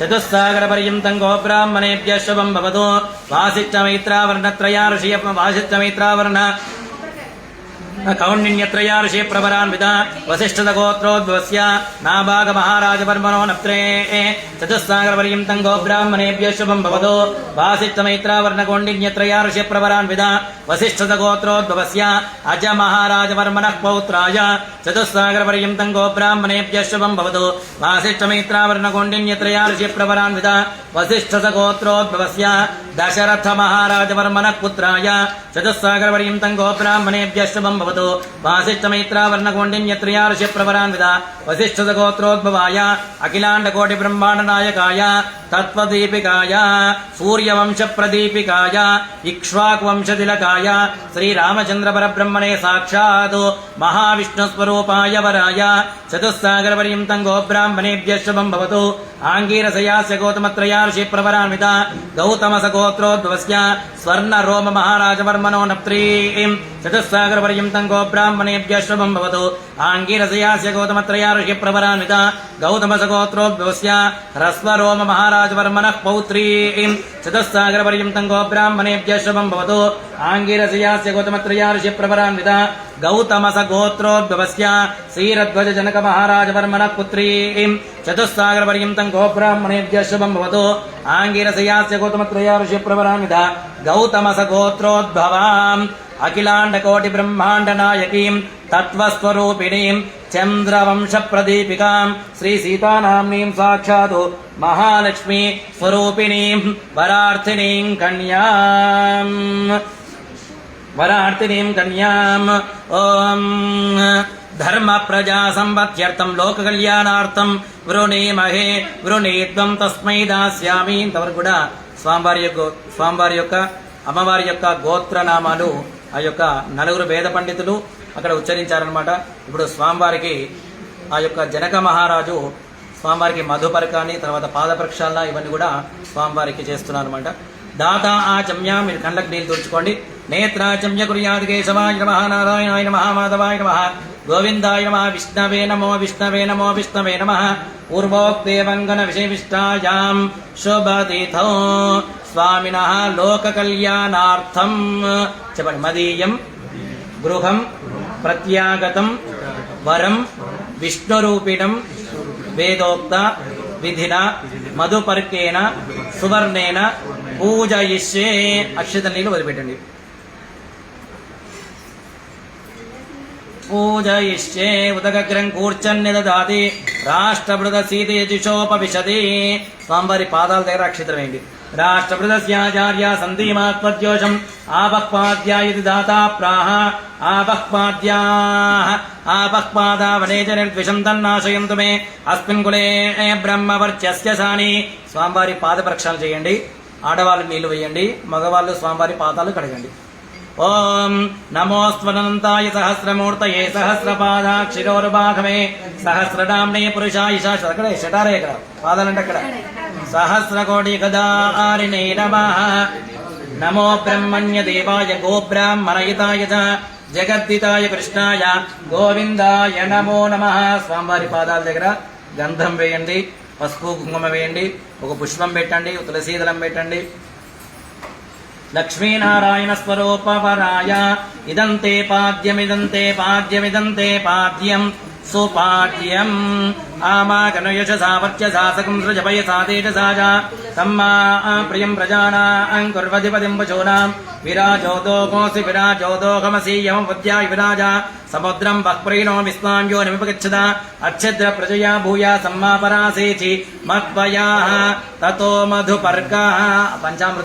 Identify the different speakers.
Speaker 1: చతుస్సాగరపర్యంతం గోబ్రాహ్మణేభ్య శుభం భవతు వాసిష్టమైత్రావర్ణత్రయా ఋషియ వాసిష్టమైత్రావర్ణ కౌండిన్యత్రయా ఋషి ప్రవరాన్విత వసిష్ఠత గోత్రోద్భవస్య నాభాగ మహారాజవర్మణో నప్త్రే చతుస్సాగరపర్యంతం గోబ్రాహ్మణేభ్య శుభం భవతు. వాసిష్టమైత్రావర్ణ కౌండిన్యత్రయా ఋషి ప్రవరాన్విత వసిష్ఠత గోత్రోద్భవస్య అజ మహారాజవర్మణ పౌత్రాయ చతుస్సాగరపర్యంతం గోబ్రాహ్మణేభ్య శుభం భవతు వాసిష్టమైత్రావర్ణ కౌండిన్యత్రయా ఋషి ప్రవరాన్విత వసిష్ఠత భవతు వాసిష్టమైత్రావర్ణ కౌండిన్యత్రయా ఋషి ప్రవరాన్విత వసిష్ఠత గోత్రోద్భవాయ అఖిలాండ తత్వదీపికాయ సూర్యవంశ ప్రదీపికాయ ఇక్ష్వాక్ శ్రీరామచంద్ర పరబ్రహ్మణే సాక్షాత్ మహావిష్ణుస్వరూపాయ వరాయ చతుస్సాగర పర్యంతం గోబ్రాహ్మణేభ్య శుభం భవతు ఆంగీరసయాస్య గౌతమత్రయా ఋషి ప్రవరాన్విత గౌతమస గోత్రోద్భవస్య స్వర్ణ రోమ మహారాజవర్మనో నప్త్రీం చతుస్సాగర పర్యంతం గోబ్రాహ్మణేభ్య శుభం భవతు ఆంగీరసయాస్య గౌతమత్రయా ఋషి ప్రవరాన్విత గౌతమస గోత్రోభ్యవస్య హ్రస్వరోమ మహారాజవర్మణః పౌత్రీ చతుస్సాగర పర్యంతం గో బ్రాహ్మణేభ్య శుభం భవతు ఆంగీరసయాస్య గౌతమత్రయా ఋషి ప్రవరాన్విత గౌతమస గోత్రోభ్యవస్య శ్రీరధ్వజ జనక మహారాజవర్మణః పుత్రీ చతుస్సాగర పర్యంతం గో బ్రాహ్మణేభ్య శుభం భవతు ఆంగీరసయాస్య గౌతమత్రయా ఋషి ప్రవరాన్విత గౌతమస గోత్రోద్భవాం అఖిలాండకోటి బ్రహ్మాండ నాయకీం తత్వస్వరూపిణీం చంద్రవంశ ప్రదీపికాం శ్రీ సీతానాంనీం సాక్షాత్ మహాలక్ష్మీ స్వరూపిణీం వరార్థినీం కన్యాం వరార్థినీం కన్యాం ఓం ధర్మ ప్రజా సంపత్యర్థం లోక కళ్యాణార్థం వృణీమహే వృణీత్వం తస్మై దాస్యామి ఇంతవరకు కూడా స్వామివారి యొక్క స్వామివారి యొక్క అమ్మవారి యొక్క గోత్రనామాలు ఆ యొక్క నలుగురు వేద పండితులు అక్కడ ఉచ్చరించారనమాట ఇప్పుడు స్వామివారికి ఆ యొక్క జనక మహారాజు స్వామివారికి మధుపరకాన్ని తర్వాత పాద ప్రక్షాళన ఇవన్నీ కూడా స్వామివారికి చేస్తున్నారు అనమాట ఆ చమ్య మీరు కళ్ళకు నీళ్ళు తుడుచుకోండి. నేత్రాచమ్య కుర్యాద్ కేశవాయ నమ నారాయణాయ నమ మాధవాయ నమ గోవిందాయ నమ విష్ణవే నమో విష్ణవే నమో విష్ణవే నమ పూర్వోక్తేవంగన విషయవిష్టాయాం శుభతిథో స్వామిన లోక కళ్యాణార్థం చెప్పండి. మదీయం గృహం ప్రత్యాగతం వరం విష్ణురూపిణం వేదోక్త విధిన మధుపర్కేణ సువర్ణేన పూజయిష్యే. అక్షత నీళ్ళు వదిలిపెట్టండి. పూజయిష్యే ఉదగగ్రం కూర్చన్నిదాది రాష్ట్రభృత సీతయజుషోపవిశది స్వామివారి పాదాల దగ్గర అక్షితం వేయండి. రాష్ట్రభృతస్యాచార్య సంధీమాత్మద్యోషం ఆపక్పాద్యాయతి దాతా ప్రాహ ఆపక్పాద్యా ఆపక్పాదావనే తన్నాశయంతు మే అస్మిన్ కులే బ్రహ్మవర్చస్య సాని స్వామివారి పాద ప్రక్షాళన చేయండి ఆడవాళ్ళు నీళ్ళు వేయండి మగవాళ్ళు స్వామివారి పాదాలు కడగండి ఓం నమోస్వనంతాయ సహస్రమూర్తయే సహస్రపాదాక్షిరోరుబాధమే సహస్రనామ్నే పురుషాయిష అక్కడ షటారే ఇక్కడ పాదాలంటే అక్కడ సహస్రకోటి గదారిణే నమ నమో బ్రహ్మణ్య దేవాయ గోబ్రాహ్మణయితాయ జగద్దితాయ కృష్ణాయ గోవిందాయ నమో నమ. స్వామివారి పాదాల దగ్గర గంధం వేయండి పసుపు కుంకుమ వేయండి ఒక పుష్పం పెట్టండి ఒక తులసీదళం పెట్టండి. లక్ష్మీనారాయణ స్వరూపవరాయ ఇదంతే పాద్యమిదంతే పాద్యమిదంతే పాద్యం. సుపాద్యం ఆమాకనుయశసావర్చ్య సాసకం సృజపయ సాదేశసాజ తమ్మా ప్రియం ప్రజానాం కుర్వధిపతిం పశూనాం విరాజోదోకోసి విరాజోదోహమసీయం వద్యాయ విరాజ. సముద్రం వక్ప్రీణో విస్మాంజో నిమిపగచ్చద. అచ్ఛద్ర ప్రజయా భూయా సమ్మాపరాసేచి మత్వయా తతో మధుపర్గా. పంచామృత